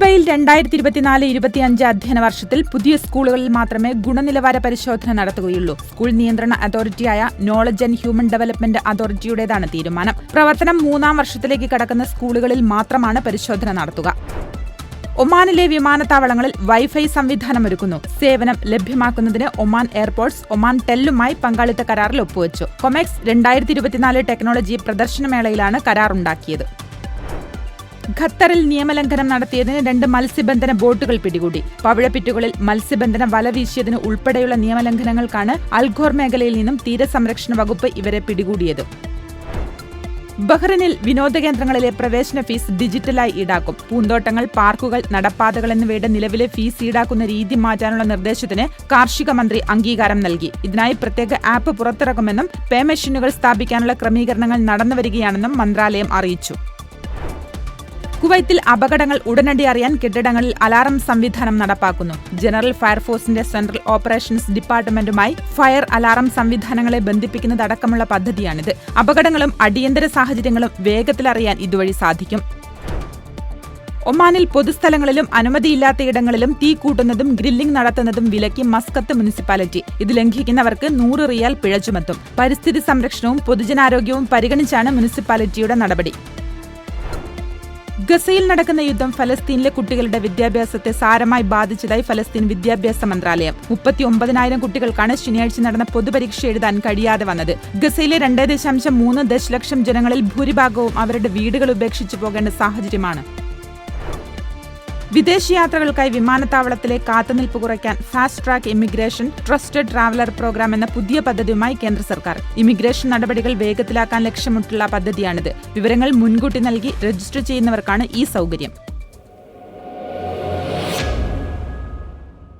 കുബയിൽ രണ്ടായിരത്തി ഇരുപത്തിനാല് ഇരുപത്തിയഞ്ച് അധ്യയന വർഷത്തിൽ പുതിയ സ്കൂളുകളിൽ മാത്രമേ ഗുണനിലവാര പരിശോധന നടത്തുകയുള്ളൂ. സ്കൂൾ നിയന്ത്രണ അതോറിറ്റിയായ നോളജ് ആൻഡ് ഹ്യൂമൻ ഡെവലപ്മെന്റ് അതോറിറ്റിയുടേതാണ് തീരുമാനം. പ്രവർത്തനം മൂന്നാം വർഷത്തിലേക്ക് കടക്കുന്ന സ്കൂളുകളിൽ മാത്രമാണ് പരിശോധന നടത്തുക. ഒമാനിലെ വിമാനത്താവളങ്ങളിൽ വൈഫൈ സംവിധാനം ഒരുക്കുന്നു. സേവനം ലഭ്യമാക്കുന്നതിന് ഒമാൻ എയർപോർട്ട്സ് ഒമാൻ ടെല്ലുമായി പങ്കാളിത്ത കരാറിൽ ഒപ്പുവച്ചു. കൊമെക്സ് രണ്ടായിരത്തി ഇരുപത്തിനാല് ടെക്നോളജി പ്രദർശനമേളയിലാണ് കരാറുണ്ടാക്കിയത്. ഖത്തറിൽ നിയമലംഘനം നടത്തിയതിന് രണ്ട് മത്സ്യബന്ധന ബോട്ടുകൾ പിടികൂടി. പവിഴപ്പിറ്റുകളിൽ മത്സ്യബന്ധനം വല വീശിയതിന് ഉൾപ്പെടെയുള്ള നിയമലംഘനങ്ങൾക്കാണ് അൽഘോർ മേഖലയിൽ നിന്നും തീരസംരക്ഷണ വകുപ്പ് ഇവരെ പിടികൂടിയത്. ബഹ്റിനിൽ വിനോദകേന്ദ്രങ്ങളിലെ പ്രവേശന ഫീസ് ഡിജിറ്റലായി ഈടാക്കും. പൂന്തോട്ടങ്ങൾ പാർക്കുകൾ നടപ്പാതകൾ എന്നിവയുടെ നിലവിലെ ഫീസ് ഈടാക്കുന്ന രീതി മാറ്റാനുള്ള നിർദ്ദേശത്തിന് കാർഷിക മന്ത്രി അംഗീകാരം നൽകി. ഇതിനായി പ്രത്യേക ആപ്പ് പുറത്തിറക്കുമെന്നും പേ മെഷീനുകൾ സ്ഥാപിക്കാനുള്ള ക്രമീകരണങ്ങൾ നടന്നുവരികയാണെന്നും മന്ത്രാലയം അറിയിച്ചു. കുവൈത്തിൽ അപകടങ്ങൾ ഉടനടി അറിയാൻ കെട്ടിടങ്ങളിൽ അലാറം സംവിധാനം നടപ്പാക്കുന്നു. ജനറൽ ഫയർഫോഴ്സിന്റെ സെൻട്രൽ ഓപ്പറേഷൻസ് ഡിപ്പാർട്ട്മെന്റുമായി ഫയർ അലാറം സംവിധാനങ്ങളെ ബന്ധിപ്പിക്കുന്നതടക്കമുള്ള പദ്ധതിയാണിത്. അപകടങ്ങളും അടിയന്തര സാഹചര്യങ്ങളും വേഗത്തിലറിയാൻ ഇതുവഴി സാധിക്കും. ഒമാനിൽ പൊതുസ്ഥലങ്ങളിലും അനുമതിയില്ലാത്ത ഇടങ്ങളിലും തീ കൂട്ടുന്നതും ഗ്രില്ലിംഗ് നടത്തുന്നതും വിലക്കി മസ്കത്ത് മുനിസിപ്പാലിറ്റി. ഇത് ലംഘിക്കുന്നവർക്ക് നൂറ് റിയാൽ പിഴ ചുമത്തും. പരിസ്ഥിതി സംരക്ഷണവും പൊതുജനാരോഗ്യവും പരിഗണിച്ചാണ് മുനിസിപ്പാലിറ്റിയുടെ നടപടി. ഗസയിൽ നടക്കുന്ന യുദ്ധം ഫലസ്തീനിലെ കുട്ടികളുടെ വിദ്യാഭ്യാസത്തെ സാരമായി ബാധിച്ചതായി ഫലസ്തീൻ വിദ്യാഭ്യാസ മന്ത്രാലയം. മുപ്പത്തി ഒമ്പതിനായിരം കുട്ടികൾക്കാണ് ശനിയാഴ്ച നടന്ന പൊതുപരീക്ഷ എഴുതാൻ കഴിയാതെ വന്നത്. ഗസയിലെ രണ്ട് ദശാംശം മൂന്ന് ദശലക്ഷം ജനങ്ങളിൽ ഭൂരിഭാഗവും അവരുടെ വീടുകൾ ഉപേക്ഷിച്ചു പോകേണ്ട സാഹചര്യമാണ്. വിദേശയാത്രകൾക്കായി വിമാനത്താവളത്തിലെ കാത്തുനിൽപ്പ് കുറയ്ക്കാൻ fast track immigration trusted traveller programme എന്ന പുതിയ പദ്ധതിയുമായി കേന്ദ്ര സർക്കാർ. ഇമിഗ്രേഷൻ നടപടികൾ വേഗത്തിലാക്കാൻ ലക്ഷ്യമിട്ടുള്ള പദ്ധതിയാണിത്. വിവരങ്ങൾ മുൻകൂട്ടി നൽകി രജിസ്റ്റർ ചെയ്യുന്നവർക്കാണ് ഈ സൗകര്യം.